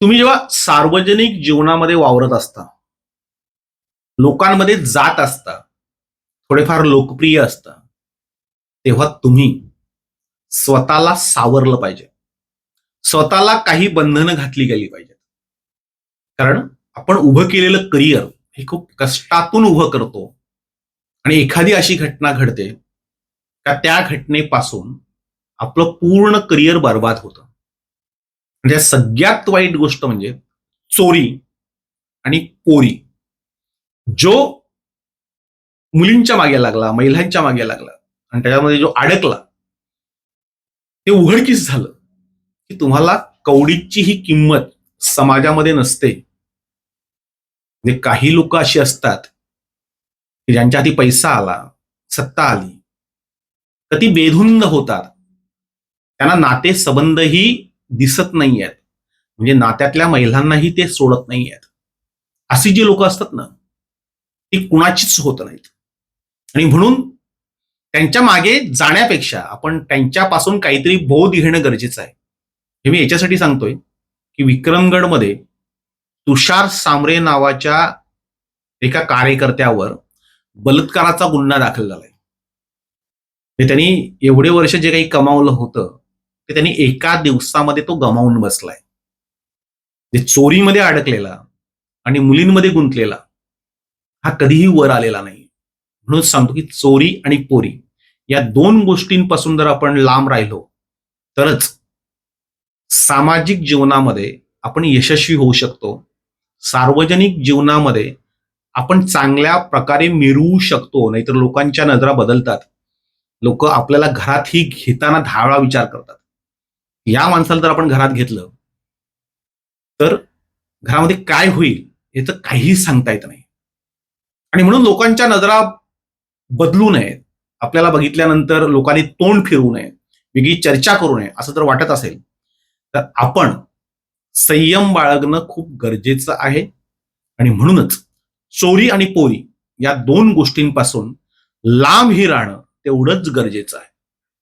तुम्ही जेव्हा सार्वजनिक जीवनामध्ये वावरत असता लोकांमध्ये जात असता थोडेफार लोकप्रिय असता तेव्हा तुम्ही स्वतःला सावरलं पाहिजे. स्वतःला काही बंधनं घातली गेली पाहिजेत. कारण आपण उभं केलेलं करिअर हे खूप कष्टातून उभं करतो आणि एखादी अशी घटना घडते का त्या घटनेपासून आपलं पूर्ण करिअर बर्बाद होतं. म्हणजे सगळ्यात वाईट गोष्ट म्हणजे चोरी आणि पोरी जो मुलींच्या मागे लागला महिलांच्या मागे लागला आणि त्याच्यामध्ये जो अडकला ते उघडकीस झालं की तुम्हाला कवडीची ही किंमत समाजामध्ये नसते. म्हणजे काही लोक अशी असतात की ज्यांच्या हाती पैसा आला सत्ता आली तर ती बेधुंद होतात. त्यांना नाते संबंधही दिसत नाही आहेत म्हणजे नात्यातल्या महिलांनाही ते सोडत नाही आहेत अशी जी लोक असतात ना ती कुणाचीच होत नाहीत. आणि म्हणून त्यांच्या मागे जाण्यापेक्षा आपण त्यांच्यापासून काहीतरी बोध घेणं गरजेचं आहे. हे मी याच्यासाठी सांगतोय की विक्रमगडमध्ये तुषार सामरे नावाच्या एका कार्यकर्त्यावर बलात्काराचा गुन्हा दाखल झालाय. म्हणजे त्यांनी एवढे वर्ष जे काही कमावलं होतं ते त्यांनी एका दिवसामध्ये तो गमावून बसलाय. जे चोरीमध्ये अडकलेला आणि मुलींमध्ये गुंतलेला हा कधीही वर आलेला नाही. म्हणून सांगतो की चोरी आणि पोरी या दोन गोष्टींपासून जर आपण लांब राहिलो तरच सामाजिक जीवनामध्ये आपण यशस्वी होऊ शकतो. सार्वजनिक जीवनामध्ये आपण चांगल्या प्रकारे मिरवू शकतो नाहीतर लोकांच्या नजरा बदलतात. लोक आपल्याला घरातही घेताना दहा वेळा विचार करतात. या माणसाला जर आपण घरात घेतलं तर घरामध्ये काय होईल याचं काहीही सांगता येत नाही. आणि म्हणून लोकांच्या नजरा बदलू नयेत आपल्याला बघितल्यानंतर लोकांनी तोंड फिरवू नये वेगळी चर्चा करू नये असं जर वाटत असेल तर आपण संयम बाळगणं खूप गरजेचं आहे. आणि म्हणूनच चोरी आणि पोरी या दोन गोष्टींपासून लांब ही राहणं तेवढंच गरजेचं आहे.